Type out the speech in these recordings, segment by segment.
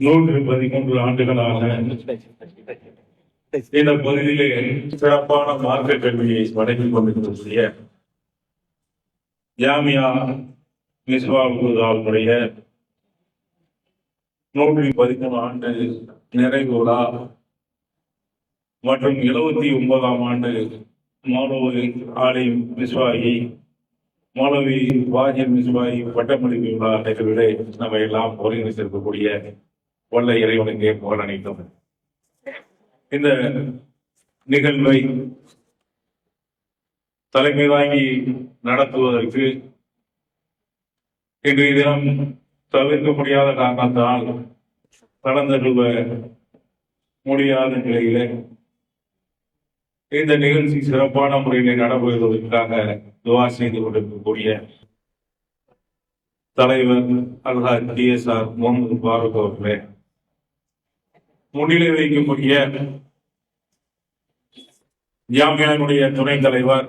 நூற்று பதிமூன்று ஆண்டுகளாக இந்த பகுதியிலே சிறப்பான மார்க்க கல்வியை வழங்கிக் கொண்டிருக்கக்கூடிய ஜாமியா மிஸ்வாவுடைய நூற்றி பதிமூணு ஆண்டு நிறைவு விழா மற்றும் எழுபத்தி ஒன்பதாம் ஆண்டு மாணவர் ஆலை மிஸ்வாகி மாணவி வாஜிர் மிஸ்வாகி பட்டமளிப்பு விழா நிகழ்விலே நம்ம எல்லாம் ஒருங்கிணைத்திருக்கக்கூடிய வல்ல இறைவனுக்கே புகழ் அனைத்தும் இந்த நிகழ்வை தலைமை வாங்கி நடத்துவதற்கு இன்றைய தினம் தவிர்க்க முடியாத காரணத்தால் கலந்துகொள்ள முடியாத நிலையில இந்த நிகழ்ச்சி சிறப்பான முறையில் நடைபெறுவதற்காக துவா செய்து கொண்டிருக்கக்கூடிய தலைவர் Alhaj T S R Muhammad Farooq அவர்களே முன்னிலை வைக்கக்கூடிய ஜாமியானுடைய துணைத் தலைவர்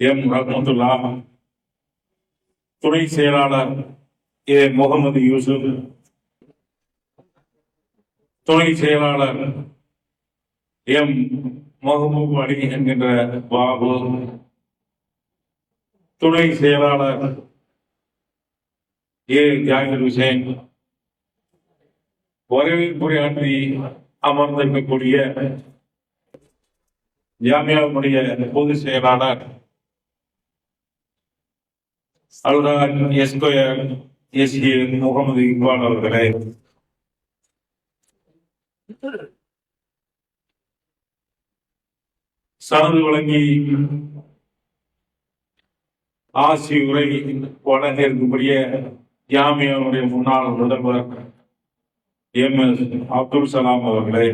எம் ரஹமத்துல்லா துணை செயலாளர் ஏ முகமது யூசுப் துணை செயலாளர் எம் மஹமூப் அலி என்கின்ற பாபு துணை செயலாளர் ஏ ஜாகிர் ஹுசேன் வரவேற்புரையாற்றி அமர்ந்திருக்கக்கூடிய ஜாமியாவுடைய பொதுச் செயலாளர் அல்ராஜ் எஸ்கோயர் எஸ் முகமது இக்பால் அவர்களே. சனது வழங்கி ஆசி உரை வழங்க இருக்கக்கூடிய ஜாமியாவுடைய முன்னாள் முதல்வர் எம் எஸ் அப்துல் சலாம் அவர்களே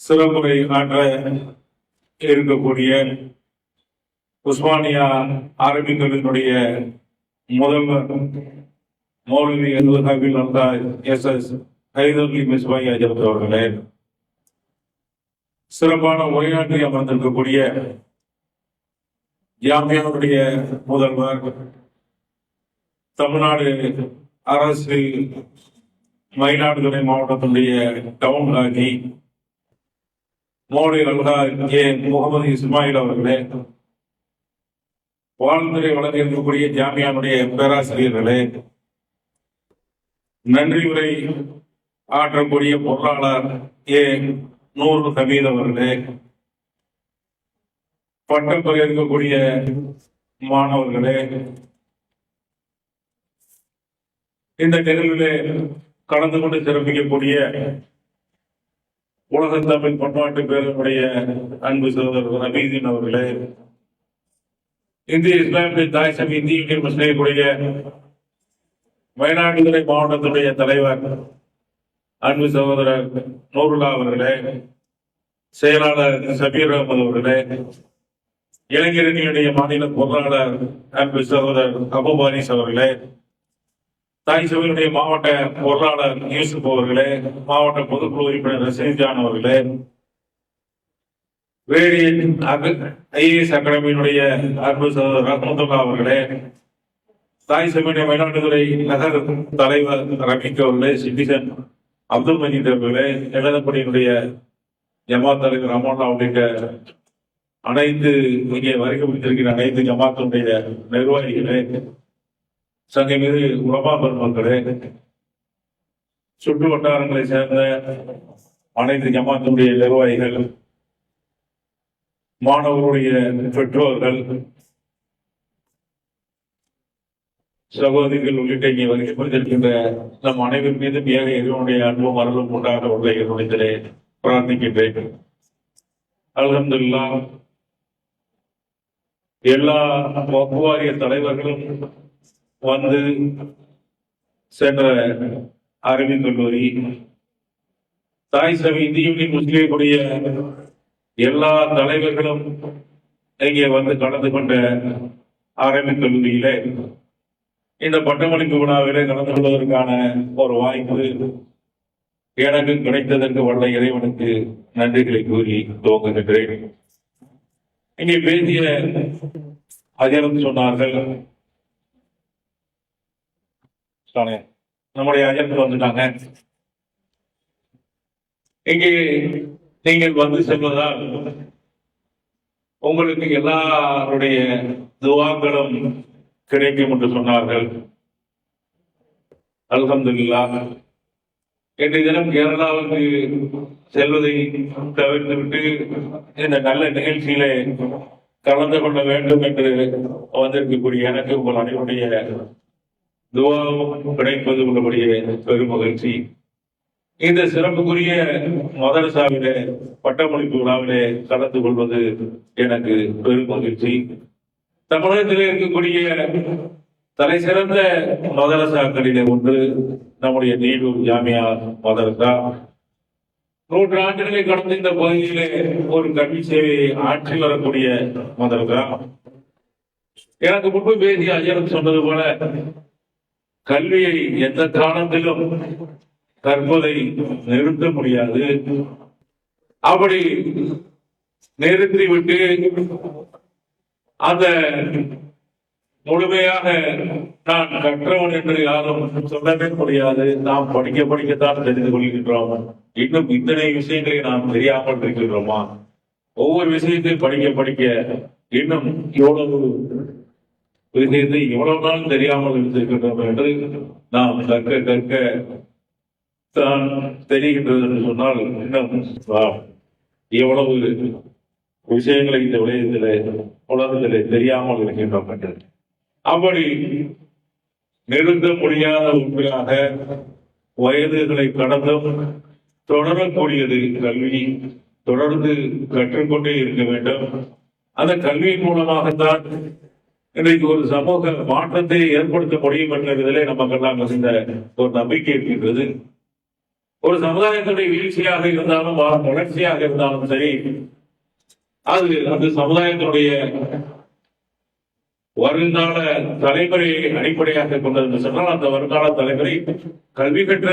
சிறப்புரை ஆற்ற இருக்கக்கூடிய உஸ்மானியா அரபிகளினுடைய முதல்வர் மௌலவி ஹபீல் அல்லா எஸ் எஸ் ஹைதர்லி மிஸ்பாய் அஜத் அவர்களே சிறப்பான உரையாற்றி அமர்ந்திருக்கக்கூடிய ஜாமியாவுடைய முதல்வர் தமிழ்நாடு அரசு மயிலாடுதுறை மாவட்டத்தினுடைய டவுன் ஆகி மோடி அல்ஹா ஏ முகமது இஸ்மாயில் அவர்களே வாழ்ந்துரை வழங்க இருக்கக்கூடிய ஜாமியானுடைய பேராசிரியர்களே நன்றி உரை ஆற்றக்கூடிய பொருளாளர் ஏ நூறு சமீத் அவர்களே பட்டம் பெற இருக்கக்கூடிய மாணவர்களே இந்த நிகழ்விலே கலந்து கொண்டு சிறப்பிக்கக்கூடிய உலக தமிழ் பண்பாட்டு பேரனுடைய அன்பு சகோதரர் ரபீதீன் அவர்களே இந்திய இஸ்லாமிய தாய் சபை இந்திய யூனியன் வயநாடுதுறை மயிலாடுதுறை மாவட்டத்துடைய தலைவர் அன்பு சகோதரர் நூருல்லா அவர்களே செயலாளர் சபீர் அகமது அவர்களே இளைஞரணியுடைய மாநில பொருளாளர் அன்பு சகோதரர் அபுபானிஸ் அவர்களே தாய் சபையினுடைய மாவட்ட பொருளாளர் யூசுப் அவர்களே மாவட்ட பொதுக்குழு உறுப்பினர் ரசீஜான் அவர்களே ஐஏஎஸ் அகாடமியினுடைய அன்பு சகோதரர் ரத்னதுல்லா அவர்களே தாய் சபையுடைய மயிலாடுதுறை நகர் தலைவர் ரமிக் அவர்களே சிட்டிசன் அப்துல் மஜீத் அவர்களே எழுதப்படியினுடைய ஜமாத் தலைவர் அமோல்லா உள்ளிட்ட அனைத்து இங்கே வருகை அனைத்து ஜமாத்தினுடைய நிர்வாகிகளே சங்க மீது உலமா பெருமக்களே சுற்று வட்டாரங்களை சேர்ந்த அனைத்து ஜமாத்தினுடைய நிர்வாகிகள் மாணவருடைய பெற்றோர்கள் சகோதரிகள் உள்ளிட்ட இங்கே வருகை புரிந்திருக்கின்ற நம் அனைவர் மீதும் ஏக இறைவனுடைய அன்பும் அருளும் உண்டாக உள்ள இறைவனத்திலே பிரார்த்திக்கின்றேன். அலமதுல்லா எல்லா வகுவாரிய தலைவர்களும் வந்து சென்ற அரபிக் கல்லூரி தாய் சபை இந்திய யூனியன் முஸ்லீமுடைய எல்லா தலைவர்களும் இங்கே வந்து கலந்து கொண்ட அரபிக் கல்லூரியிலே இந்த பட்டமளிப்பு விழாவிலே கலந்து கொள்வதற்கான ஒரு வாய்ப்பு எனக்கு கிடைத்ததற்கு வல்ல இறைவனுக்கு நன்றிகளை கூறி துவங்குகின்றேன். இங்கே பேசிய அஜரம் சொன்னார்கள் சொன்னேன். நம்முடைய அஜனுக்கு வந்துட்டாங்க இங்கே நீங்கள் வந்து செல்வதால் உங்களுக்கு எல்லாருடைய துவாக்களும் கிடைக்கும் என்று சொன்னார்கள். அல்ஹம்துலில்லாஹ் இன்றைய தினம் கேரளாவுக்கு செல்வதை தவிர்த்துவிட்டு இந்த நல்ல நிகழ்ச்சியில கலந்து கொள்ள வேண்டும் என்று வந்திருக்கக்கூடிய எனக்கு உங்கள் அனைவருடைய துவாவும் கிடைப்பது உள்ளபடிய பெரும் மகிழ்ச்சி இந்த சிறப்புக்குரிய மதரசாவிலே பட்டமளிப்பு விழாவிலே கலந்து கொள்வது எனக்கு பெரும் மகிழ்ச்சி தமிழகத்தில் இருக்கக்கூடிய தலை சிறந்த மதரசாக்களிலே ஒன்று நம்முடைய நீடூர் ஜாமியா மதரசா. நூற்று ஆண்டுகளை கடந்த இந்த பகுதியிலே ஒரு கல்வி சேவையை ஆற்றி வரக்கூடிய மதரசா. எனக்கு முன்பு பேசிய ஐயர் சொன்னது போல கல்வியை எந்த காலத்திலும் கற்பதை நிறுத்த முடியாது. அப்படி நிறுத்திவிட்டு அந்த முழுமையாக நான் கற்றவன் என்று யாரும் சொல்லவே முடியாது. நாம் படிக்க படிக்கத்தான் தெரிந்து கொள்கின்றோம். இன்னும் இத்தனை விஷயங்களை நாம் தெரியாமல் இருக்கின்றோமா? ஒவ்வொரு விஷயத்தையும் படிக்க படிக்க இன்னும் எவ்வளவு விஷயத்தை எவ்வளவு நாள் தெரியாமல் இருந்திருக்கின்றோம் என்று நாம் கற்க கற்க தான் தெரிகின்றது என்று சொன்னால் இன்னும் நாம் எவ்வளவு விஷயங்களை இந்த விடயத்திலே உலகத்திலே தெரியாமல் இருக்கின்றோம் என்று. அப்படி நிறுத்த முடியாத உண்மையாக வயதுகளை கடந்தும் தொடரக்கூடியது கல்வி தொடர்ந்து கற்றுக்கொண்டே இருக்க வேண்டும். அந்த கல்வியின் மூலமாகத்தான் இன்றைக்கு ஒரு சமூக மாற்றத்தை ஏற்படுத்த முடியும் என்கிறதிலே நமக்கெல்லாம் மிகுந்த ஒரு நம்பிக்கை இருக்கின்றது ஒரு சமுதாயத்துடைய வீழ்ச்சியாக இருந்தாலும் வளர்ச்சியாக இருந்தாலும் சரி அது அந்த சமுதாயத்தினுடைய வருங்கால தலைமுறையை அடிப்படையாக கொண்டது. சொன்னால் அந்த வருங்கால தலைமுறை கல்வி பெற்ற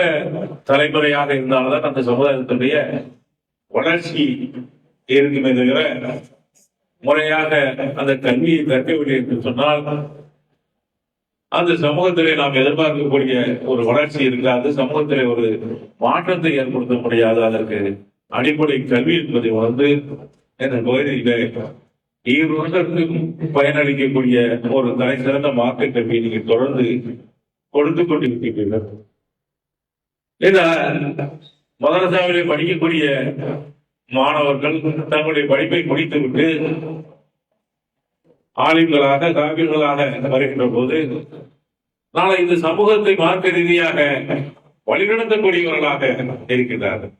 தலைமுறையாக இருந்தால்தான் அந்த சமுதாயத்தினுடைய வளர்ச்சி இருக்குமே தவிர முறையாக அந்த கல்வியை கற்கவில்லை என்று சொன்னால் அந்த சமூகத்திலே நாம் எதிர்பார்க்கக்கூடிய ஒரு வளர்ச்சி இருக்காது சமூகத்திலே ஒரு மாற்றத்தை ஏற்படுத்த முடியாது. அதற்கு அடிப்படை கல்வி என்பதை வந்து இந்த பகுதியிலே ஈரோட்டிற்கும் பயனளிக்கக்கூடிய ஒரு தலை சிறந்த மார்க்கெட் கல்வியை நீங்கள் தொடர்ந்து கொடுத்து கொண்டிருக்கிறீர்கள். இந்த மதரசாவிலே படிக்கக்கூடிய மாணவர்கள் தங்களுடைய படிப்பை முடித்துவிட்டு ஆலிம்களாக காவிர்களாக வருகின்ற போது நாளை இந்த சமூகத்தை மார்க்க ரீதியாக வழிநடத்தக்கூடியவர்களாக இருக்கின்றார்கள்.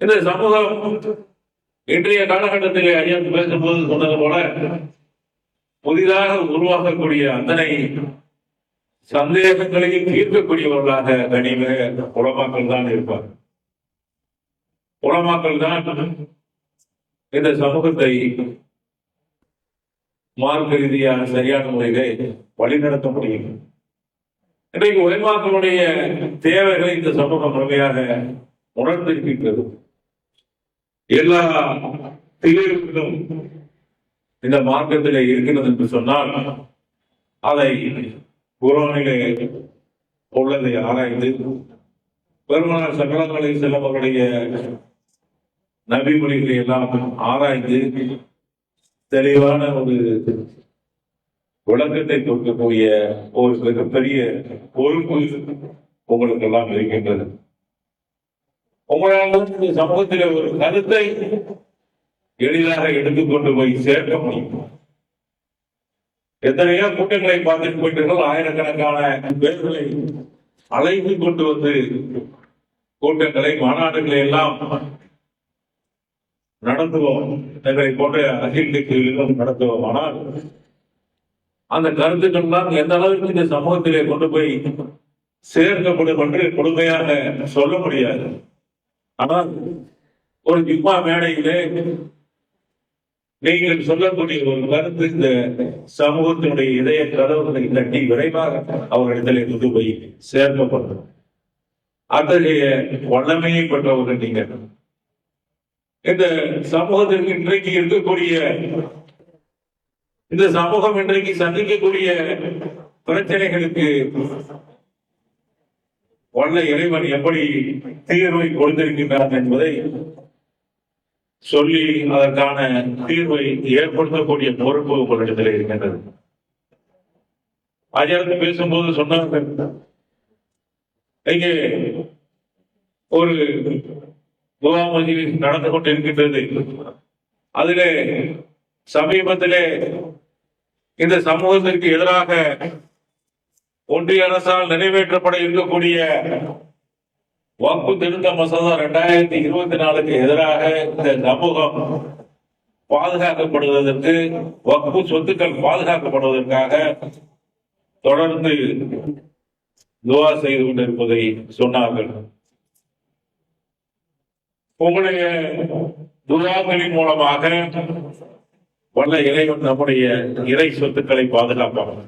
இந்த சமூகம் இன்றைய காலகட்டத்திலே ஐயா பேசும்போது சொன்னது போல புதிதாக உருவாகக்கூடிய அந்தனை சந்தேகங்களையும் தீர்க்கக்கூடியவர்களாக தனிமே உலமாக்கள் தான் இருப்பார்கள். உலமாக்கள் தான் இந்த சமூகத்தை மார்க்க ரீதியான சரியான முறையிலே வழிநடத்த முடியும். இன்றைக்கு உலமாக்களுடைய தேவைகளை இந்த சமூகம் முழுமையாக உணர்ந்திருக்கின்றது எல்லா திகழ்களும் இந்த மார்க்கத்திலே இருக்கிறது என்று சொன்னால் அதை குரானிலே உள்ளதை ஆராய்ந்து பெருமானார் சகலங்களை செல்லவர்களுடைய நபிமொழிகளை எல்லாம் ஆராய்ந்து தெளிவான ஒரு விளக்கத்தை கொடுக்கக்கூடிய ஒரு மிகப்பெரிய பொறுப்பு உங்களுக்கு எல்லாம் இருக்கின்றது. உங்களால் இந்த சமூகத்தில் ஒரு கருத்தை எளிதாக எடுத்துக்கொண்டு போய் சேர்க்க முடியும். எத்தனையோ கூட்டங்களை பார்த்துட்டு போயிட்டீர்கள் ஆயிரக்கணக்கான பேர்களை அழைத்து கொண்டு வந்து கூட்டங்களை மாநாடுகளை எல்லாம் நடத்துவோம் எங்களை போன்ற அகில் நடத்துவோம் ஆனால் அந்த கருத்துக்கள் தான் எந்த அளவுக்கு இந்த சமூகத்திலே கொண்டு போய் சேர்க்கப்படும் என்று கொடுமையாக சொல்ல முடியாது. ஆனால் ஒரு ஜிம்மா மேடையிலே நீங்கள் சொல்லக்கூடிய ஒரு கருத்து இந்த சமூகத்தினுடைய இதய கதவுகளை தட்டி விரைவாக அவர்களிடத்திலே கொண்டு போய் சேர்க்கப்படும். அத்தகைய வல்லமையை பெற்றவர்கள் நீங்கள். இந்த சமூகத்திற்கு இன்றைக்கு இருக்கக்கூடிய இந்த சமூகம் இன்றைக்கு சந்திக்கக்கூடிய பிரச்சனைகளுக்கு வல்ல இறைவன் எப்படி தீர்வை கொடுத்திருக்கின்றார் என்பதை சொல்லி அதற்கான தீர்வை ஏற்படுத்தக்கூடிய பொறுப்பு உங்களிடத்தில் இருக்கின்றது. அஜரத்து பேசும்போது சொன்னார்கள் இங்கே ஒரு முகாமதி நடந்து கொண்டிருக்கின்றது அதிலே சமீபத்திலே இந்த சமூகத்திற்கு எதிராக ஒன்றிய அரசால் நிறைவேற்றப்பட இருக்கக்கூடிய வாக்கு திருத்த மசோதா இரண்டாயிரத்தி இருபத்தி நாலுக்கு எதிராக இந்த சமூகம் பாதுகாக்கப்படுவதற்கு வக்பு சொத்துக்கள் பாதுகாக்கப்படுவதற்காக தொடர்ந்து துவா செய்து கொண்டிருப்பதை சொன்னார்கள் உங்களுடைய துவாக்களின் மூலமாக வல்ல இறைவன் நம்முடைய இறை சொத்துக்களை பாதுகாப்பாங்க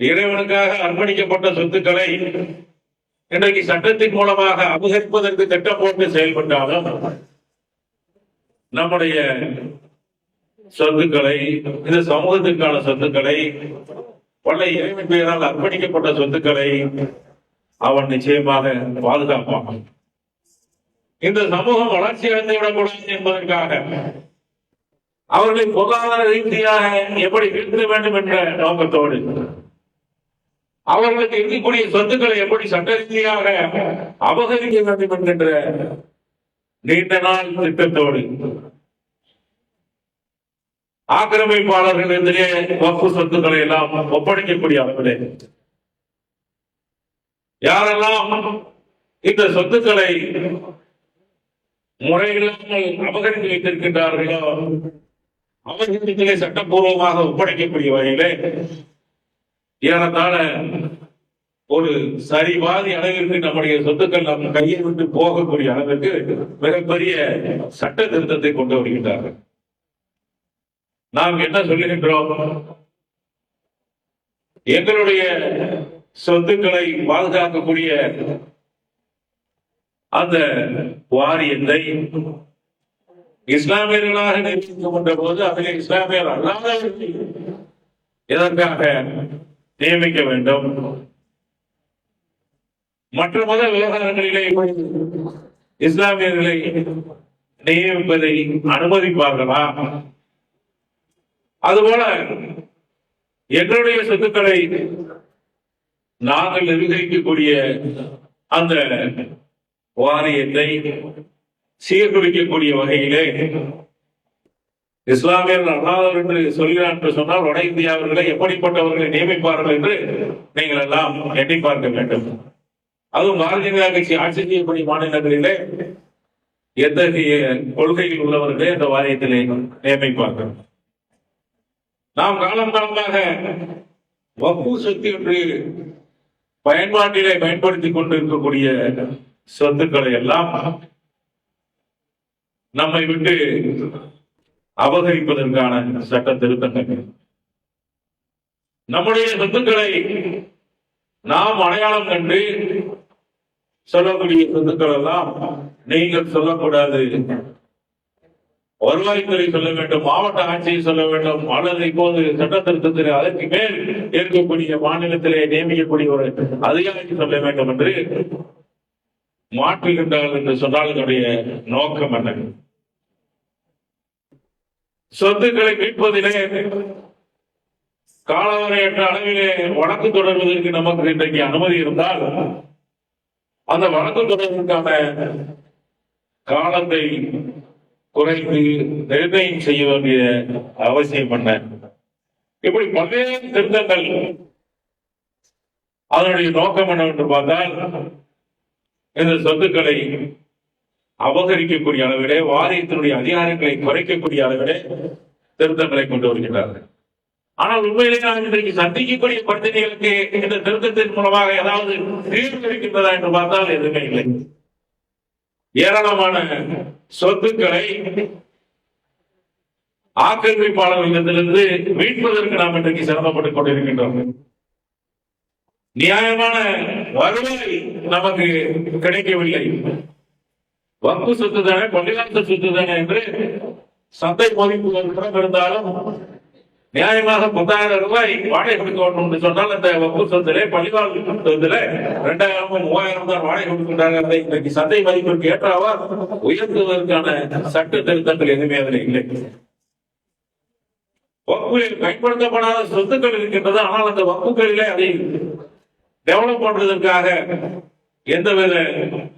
இறைவனுக்காக அர்ப்பணிக்கப்பட்ட சொத்துக்களை இன்றைக்கு சட்டத்தின் மூலமாக அபகரிப்பதற்கு திட்டம் போட்டு செயல்பட்டாலும் நம்முடைய சொத்துக்களை இந்த சமூகத்திற்கான சொத்துக்களை பல இறைவன் பெயரால் அர்ப்பணிக்கப்பட்ட சொத்துக்களை அவன் நிச்சயமாக பாதுகாப்பான். இந்த சமூகம் வளர்ச்சி அடைந்து விடக்கூடாது என்பதற்காக அவர்களை பொருளாதார ரீதியாக எப்படி வீழ்த்த வேண்டும் என்ற நோக்கத்தோடு அவர்களுக்கு இருக்கக்கூடிய சொத்துக்களை எப்படி சட்ட ரீதியாக அபகரிக்க வேண்டும் என்கின்ற நீண்ட நாள் திட்டத்தோடு ஆக்கிரமிப்பாளர்கள் எதிரே வப்பு சொத்துக்களை எல்லாம் ஒப்படைக்கக்கூடிய அளவிலே யாரெல்லாம் இந்த சொத்துக்களை முறையில்லாமல் அபகரித்து வைத்திருக்கின்றார்களோ அவர்களிடத்திலே சட்டப்பூர்வமாக ஒப்படைக்கக்கூடிய வகையிலே ஏறத்தாழ ஒரு சரிபாதி அளவிற்கு நம்முடைய சொத்துக்கள் நம் கையை விட்டு போகக்கூடிய அளவிற்கு மிகப்பெரிய சட்ட திருத்தத்தை கொண்டு வருகின்றார்கள். நாம் என்ன சொல்லுகின்றோம்? எங்களுடைய சொத்துக்களை பாதுகாக்கக்கூடிய அந்த வாரியத்தை இஸ்லாமியர்களாக நியமிக்கப்பட்ட போது அதில் இஸ்லாமியர் அல்லாதவர்கள் எதற்காக நியமிக்க வேண்டும்? மற்ற மத விவகாரங்களிலே இஸ்லாமியர்களை நியமிப்பதை அனுமதிப்பார்களா? அதுபோல எங்களுடைய சொத்துக்களை நாங்கள் நிர்வகிக்கக்கூடிய அந்த வாரியத்தை சீர்குலைக்கக்கூடிய வகையிலே இஸ்லாமியர் அல்லாதவர் என்று சொல்கிறார் என்று சொன்னால் வட இந்தியாவர்களை எப்படிப்பட்டவர்களை நியமிப்பார்கள் என்று நீங்கள் எல்லாம் எண்ணி பார்க்க வேண்டும். அதுவும் பாரதிய ஜனதா கட்சி ஆட்சி செய்யக்கூடிய மாநிலங்களிலே எத்தகைய கொள்கையில் உள்ளவர்களே அந்த வாரியத்திலே நியமிப்பார்கள். நாம் காலம் காலமாக வப்பு சொத்து என்று பயன்பாட்டிலே பயன்படுத்திக் கொண்டிருக்கக்கூடிய சொத்துக்களை எல்லாம் நம்மை விட்டு அபகரிப்பதற்கான சட்ட திருத்தங்கள். நம்முடைய சொத்துக்களை நாம் அடையாளம் கண்டு சொல்லக்கூடிய சொத்துக்கள் எல்லாம் நீங்கள் சொல்லக்கூடாது. வருவாய்த்துறை சொல்ல வேண்டும் மாவட்ட ஆட்சியை சொல்ல வேண்டும் அல்லது இப்போது சட்ட திருத்தத்தில் அதற்கு மேல் இருக்கக்கூடிய மாநிலத்திலே நியமிக்கக்கூடிய ஒரு அதிகாரி சொல்ல வேண்டும் என்று மாற்றுகின்றார்கள் என்று சொன்னால் இதனுடைய நோக்கம் என்ன? சொத்துக்களை மீட்பதிலே காலவரையற்ற அளவிலே வழக்கு தொடர்வதற்கு நமக்கு இன்றைக்கு அனுமதி இருந்தால் அந்த வழக்கு தொடர்வதற்கான காலத்தை குறைத்து நிர்ணயம் செய்ய வேண்டிய அவசியம் என்ன? இப்படி பல்வேறு திருத்தங்கள். அதனுடைய நோக்கம் என்னவென்று பார்த்தால் இந்த சொத்துக்களை அபகரிக்கக்கூடிய அளவிலே வாரியத்தினுடைய அதிகாரங்களை குறைக்கக்கூடிய அளவிலே திருத்தங்களை கொண்டு வருகிறார்கள் ஆனால் உண்மையிலேயே நான் இன்றைக்கு சந்திக்கக்கூடிய பிரச்சனைகளுக்கு இந்த திருத்தத்தின் மூலமாக ஏதாவது தீர்வு இருக்கின்றதா என்று பார்த்தால் எதுவுமே இல்லை. ஏராளமான சொத்துக்களை ஆக்கிரமிப்பாளர்களிடத்திலிருந்து மீட்பதற்கு நாம் இன்றைக்கு சிரமப்பட்டுக் கொண்டிருக்கின்றோம். நியாயமான வருவாய் நமக்கு கிடைக்கவில்லை. வம்பு சொத்து தானே பள்ளிவாசல் சொத்து தானே என்று சந்தை மதிப்பு இருந்தாலும் நியாயமாக பத்தாயிரம் ரூபாய் வாடகை கொடுக்க வேண்டும் என்று சொன்னால் அந்த வப்பு சொத்துல பள்ளிவாழ் சொத்துல ரெண்டாயிரம் மூவாயிரம் தான் வாடகை கொடுக்கின்றாங்க அதை இன்றைக்கு சந்தை மதிப்பிற்கு ஏற்றாவா உயர்த்துவதற்கான சட்ட திருத்தங்கள் எதுவுமே அதில் இல்லை. வகுப்பில் பயன்படுத்தப்படாத சொத்துக்கள் இருக்கின்றது ஆனால் அந்த வகுப்புகளிலே அதை டெவலப் பண்றதற்காக எந்தவித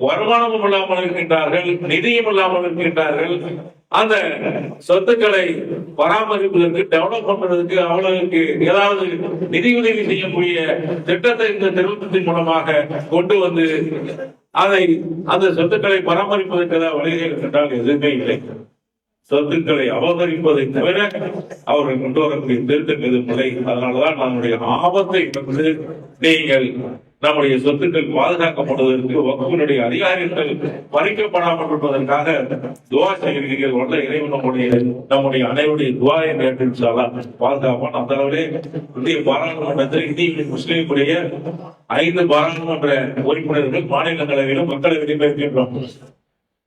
வருமானமும் இல்லாமல் இருக்கின்றார்கள் நிதியும் இல்லாமல் இருக்கின்றார்கள். அந்த சொத்துக்களை பராமரிப்பதற்கு டெவலப் பண்றதுக்கு அவர்களுக்கு ஏதாவது நிதியுதவி செய்யக்கூடிய திட்டத்தை இந்த திருத்தத்தின் மூலமாக கொண்டு வந்து அதை அந்த சொத்துக்களை பராமரிப்பதற்கு ஏதாவது வழிகள் என்றால் எதுவுமே இல்லை. சொத்துக்களை அபகரிப்பதை தவிர அவர்கள் கொண்டு வரக்கூடிய திருத்தம் எதுவும் இல்லை. அதனாலதான் நம்முடைய ஆபத்தை வந்து நீங்கள் நம்முடைய சொத்துக்கள் பாதுகாக்கப்படுவதற்கு வகுப்பினுடைய அதிகாரிகள் பறிக்கப்படாமல் இருப்பதற்காக துவா செய்கிறீர்கள். உள்ள இறைவன் நம்முடைய நம்முடைய அனைவருடைய துவாயை நேற்றிருச்சாலா பாதுகாப்பான் அந்த அளவிலே இந்திய பாராளுமன்றத்தில் இந்திய முஸ்லீமுடைய ஐந்து பாராளுமன்ற உறுப்பினர்கள் மாநிலங்களவையிலும் மக்களை இருக்கின்றோம்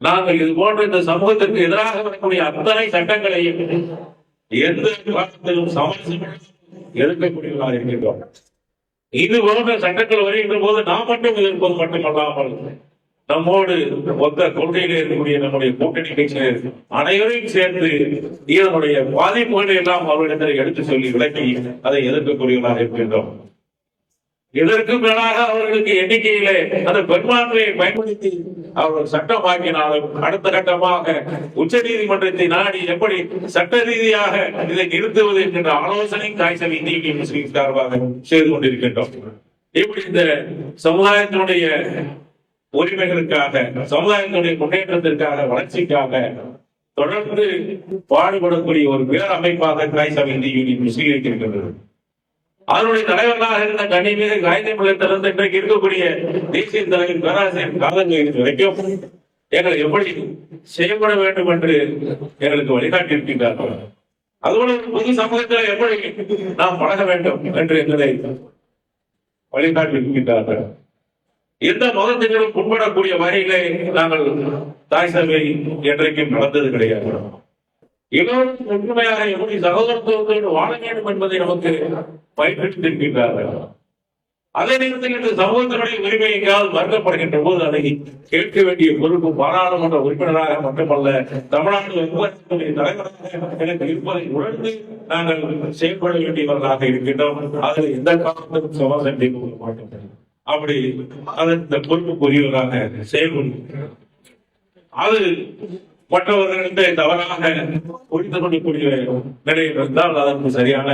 நாங்கள் இது போன்ற இந்த சமூகத்திற்கு எதிராக வரக்கூடிய அத்தனை சட்டங்களையும் எந்த காலத்திலும் சமரசம் எதிர்க்கக்கூடியவர்களாக இருக்கின்றோம். இது போன்ற சட்டங்கள் வருகின்ற போது நாம் மட்டும் எதிர்ப்பது மட்டுமல்லாமல் நம்மோடு ஒத்த கொள்கையிலே இருக்கக்கூடிய நம்முடைய கூட்டணி கட்சியினர் அனைவரையும் சேர்ந்து இதனுடைய பாதிப்புகளை எல்லாம் அவர்களிடத்தில் எடுத்து சொல்லி விளக்கி அதை எதிர்க்கக்கூடியவர்களாக இருக்கின்றோம். இதற்கு மேலாக அவர்களுக்கு எண்ணிக்கையிலே அந்த பெரும்பான்மையை பயன்படுத்தி அவர்கள் சட்டமாக்கினாலும் அடுத்த கட்டமாக உச்ச நீதிமன்றத்தை நாடி எப்படி சட்ட ரீதியாக இதை நிறுத்துவது என்கின்ற ஆலோசனை காய்ச்சல் இந்திய முஸ்லீம் சார்பாக செய்து கொண்டிருக்கின்றோம். இப்படி இந்த சமுதாயத்தினுடைய உரிமைகளுக்காக சமுதாயத்தினுடைய முன்னேற்றத்திற்காக வளர்ச்சிக்காக தொடர்ந்து பாடுபடக்கூடிய ஒரு பேரமைப்பாக காய்ச்சல் இந்திய யூனியன் முஸ்லீம் இருக்கின்றது. அதனுடைய தலைவர்களாக இருந்த கணிமீது காகிதம் பிள்ளைத்திலிருந்து இன்றைக்கு இருக்கக்கூடிய தேசிய தலைவர் பேராசிரியர் காலங்கள் வரைக்கும் எங்களை எப்படி செயல்பட வேண்டும் என்று எங்களுக்கு வழிகாட்டி இருக்கின்றார்கள் அதுபோல புது சமூகத்தில் எப்படி நாம் பழக வேண்டும் என்று எங்களை வழிகாட்டி இருக்கின்றார்கள் எந்த மதத்தினரும் புண்படக்கூடிய வகையிலே நாங்கள் தாய் சபை என்றைக்கும் நடந்தது கிடையாது. எல்லோரும் ஒற்றுமையாக எப்படி சகோதரத்துவத்தோடு வாழ வேண்டும் என்பதை நமக்கு பயிற்றுவித்திருக்கின்றார்கள். அதே நேரத்தில் இந்த சமூகத்தினுடைய உரிமை எங்கேயாவது மறுக்கப்படுகின்ற போது அதை கேட்க வேண்டிய பொறுப்பு பாராளுமன்ற உறுப்பினராக மட்டுமல்ல தமிழ்நாட்டில் தலைவராக எனக்கு இருப்பதை உணர்ந்து நாங்கள் செயல்பட வேண்டியவர்களாக இருக்கின்றோம். அதில் எந்த காலத்திலும் சமாதானம் செய்து கொள்ள மாட்டோம் அப்படி அதன் இந்த பொறுப்புக்குரியவராக செயல்படும். அது மற்றவர்களிடத்தை தவறாக புரிந்து கொள்ளக்கூடிய நிலையில் இருந்தால் அதற்கு சரியான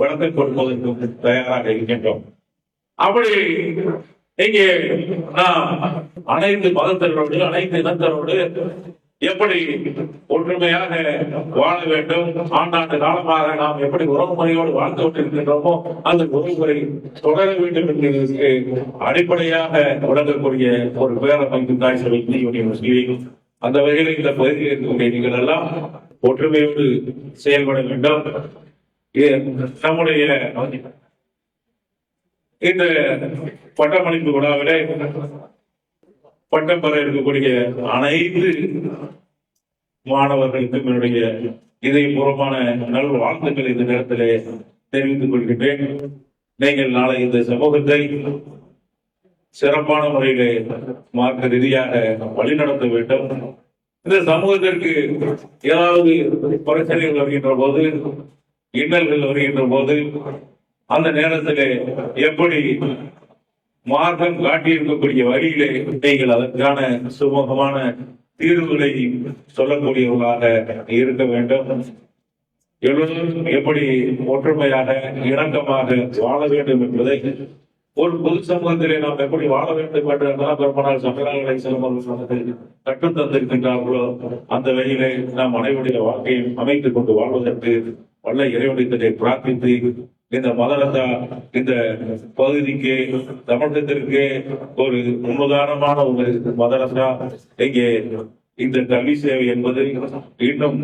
விளக்கம் கொடுப்பதற்கு தயாராக இருக்கின்றோம். அப்படி இங்கே நாம் அனைத்து மதத்தினரோடு அனைத்து இனத்தரோடு எப்படி ஒற்றுமையாக வாழ வேண்டும்? ஆண்டாண்டு காலமாக நாம் எப்படி உறவுமுறையோடு வாழ்ந்து கொண்டிருக்கின்றோமோ அந்த உறவுமுறை தொடர வேண்டும் என்பதற்கு அடிப்படையாக விளங்கக்கூடிய ஒரு பேரமைப்பு தாய் சபை யூனிவர்சிட்டியையும் அந்த வகையில் இந்த பகுதியில் இருக்கக்கூடிய நீங்கள் எல்லாம் ஒற்றுமையோடு செயல்பட வேண்டும். நம்முடைய இந்த பட்டமளிப்பு விழாவிலே பட்டம் பெற இருக்கக்கூடிய அனைத்து மாணவர்களுக்கும் என்னுடைய இதயபூர்வமான நல்வாழ்த்துக்களை இந்த நேரத்திலே தெரிவித்துக் கொள்கின்றேன். நீங்கள் நாளை இந்த சமூகத்தை சிறப்பான முறையிலே மார்க்க ரீதியாக வழிநடத்த வேண்டும். இந்த சமூகத்திற்கு ஏதாவது பிரச்சனைகள் வருகின்ற போது இன்னல்கள் வருகின்ற போது அந்த நேரத்திலே எப்படி மார்க்கம் காட்டியிருக்கக்கூடிய வழியிலே நீங்கள் அதற்கான சுமூகமான தீர்வுகளை சொல்லக்கூடியவர்களாக இருக்க வேண்டும். எல்லோரும் எப்படி ஒற்றுமையாக இணக்கமாக வாழ வேண்டும் என்பதை ஒரு பொது சமூகத்திலே நாம் எப்படி வாழ வேண்டும் என்று எல்லாம் பெருமானால் சங்கராங்களை சிலம்பர்கள் கற்றுத் தந்திருக்கின்றார்களோ அந்த வகையிலே நாம் அனைவருடைய வாழ்க்கையை அமைத்துக் கொண்டு வாழ்வதற்கு வல்ல இறைவனத்தை பிரார்த்தித்து இந்த மதரசா இந்த பகுதிக்கு தமிழகத்திற்கு ஒரு முன்னுதாரணமான ஒரு மதரசா. இங்கே இந்த கல்வி சேவை என்பது இன்னும்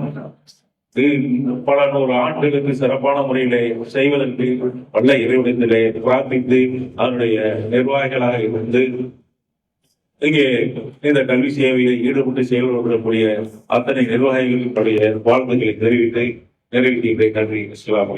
பல நூறு ஆண்டுகளுக்கு சிறப்பான முறையிலே செய்வதற்கு வல்ல இறைவனத்திலே பிரார்த்தித்து அதனுடைய நிர்வாகிகளாக இருந்து இங்கே இந்த கல்வி சேவையில் ஈடுபட்டு செயல்படக்கூடிய அத்தனை நிர்வாகிகளுடைய வாழ்த்துக்களை தெரிவித்து நிறைவேற்றி நன்றி. அஸ்ஸலாமு